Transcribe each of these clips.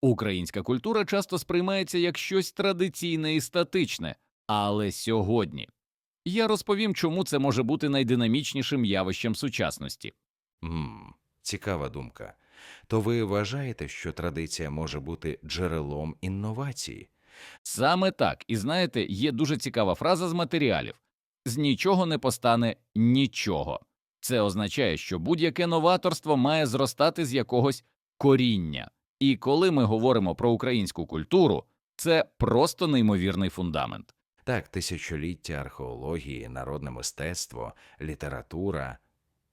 Українська культура часто сприймається як щось традиційне і статичне, але сьогодні я розповім, чому це може бути найдинамічнішим явищем сучасності. Мм, цікава думка. То ви вважаєте, що традиція може бути джерелом інновацій? Саме так, і знаєте, є дуже цікава фраза з матеріалів з нічого не постане нічого. Це означає, що будь-яке новаторство має зростати з якогось коріння. І коли ми говоримо про українську культуру, це просто неймовірний фундамент. Так, тисячоліття археології, народне мистецтво, література.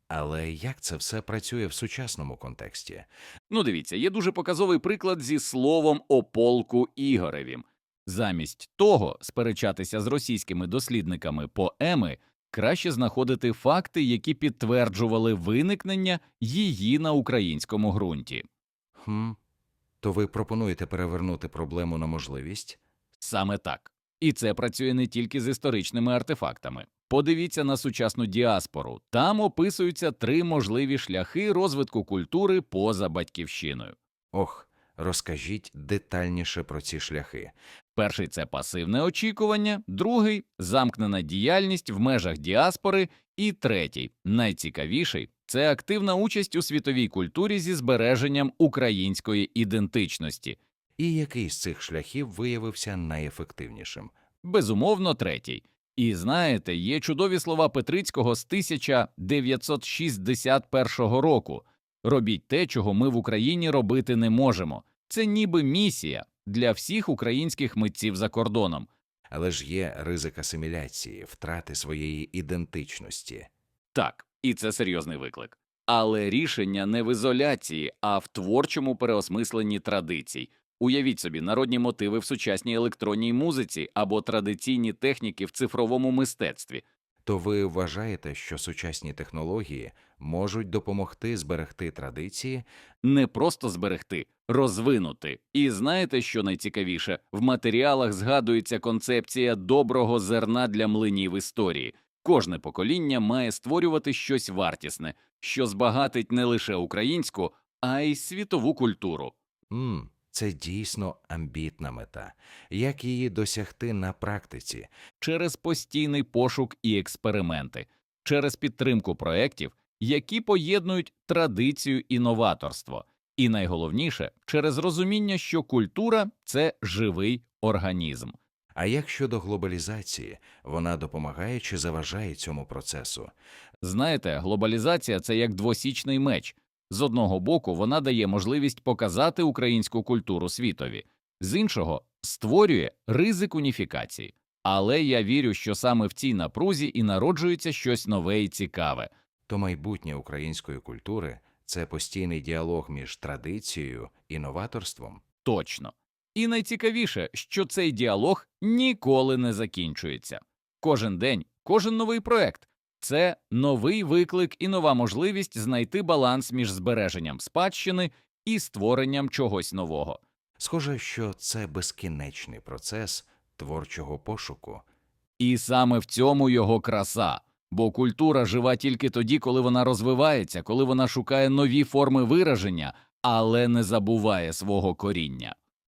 Але як це все працює в сучасному контексті? Ну, дивіться, є дуже показовий приклад зі словом о полку Ігоревім. Замість того сперечатися з російськими дослідниками поеми, краще знаходити факти, які підтверджували виникнення її на українському ґрунті. Хм, то ви пропонуєте перевернути проблему на можливість? Саме так. І це працює не тільки з історичними артефактами. Подивіться на сучасну діаспору. Там описуються три можливі шляхи розвитку культури поза батьківщиною. Ох, розкажіть детальніше про ці шляхи. Перший це пасивне очікування, другий замкнена діяльність в межах діаспори, і третій, найцікавіший це активна участь у світовій культурі зі збереженням української ідентичності. І який з цих шляхів виявився найефективнішим? Безумовно, третій. І знаєте, є чудові слова Петрицького з 1961 року робіть те, чого ми в Україні робити не можемо. Це ніби місія для всіх українських митців за кордоном. Але ж є ризик асиміляції, втрати своєї ідентичності. Так, і це серйозний виклик. Але рішення не в ізоляції, а в творчому переосмисленні традицій. Уявіть собі народні мотиви в сучасній електронній музиці або традиційні техніки в цифровому мистецтві. То ви вважаєте, що сучасні технології можуть допомогти зберегти традиції? Не просто зберегти, розвинути. І знаєте, що найцікавіше? В матеріалах згадується концепція доброго зерна для млинів історії. Кожне покоління має створювати щось вартісне, що збагатить не лише українську, а й світову культуру. Мм, це дійсно амбітна мета. Як її досягти на практиці? через постійний пошук і експерименти, через підтримку проєктів, які поєднують традицію і новаторство, і найголовніше через розуміння, що культура це живий організм. А як щодо глобалізації, вона допомагає чи заважає цьому процесу? Знаєте, глобалізація це як двосічний меч. З одного боку, вона дає можливість показати українську культуру світові, з іншого створює ризик уніфікації. Але я вірю, що саме в цій напрузі і народжується щось нове і цікаве. То майбутнє української культури це постійний діалог між традицією і новаторством. Точно. І найцікавіше, що цей діалог ніколи не закінчується. Кожен день, кожен новий проект це новий виклик і нова можливість знайти баланс між збереженням спадщини і створенням чогось нового. Схоже, що це безкінечний процес творчого пошуку. І саме в цьому його краса. Бо культура жива тільки тоді, коли вона розвивається, коли вона шукає нові форми вираження, але не забуває свого коріння.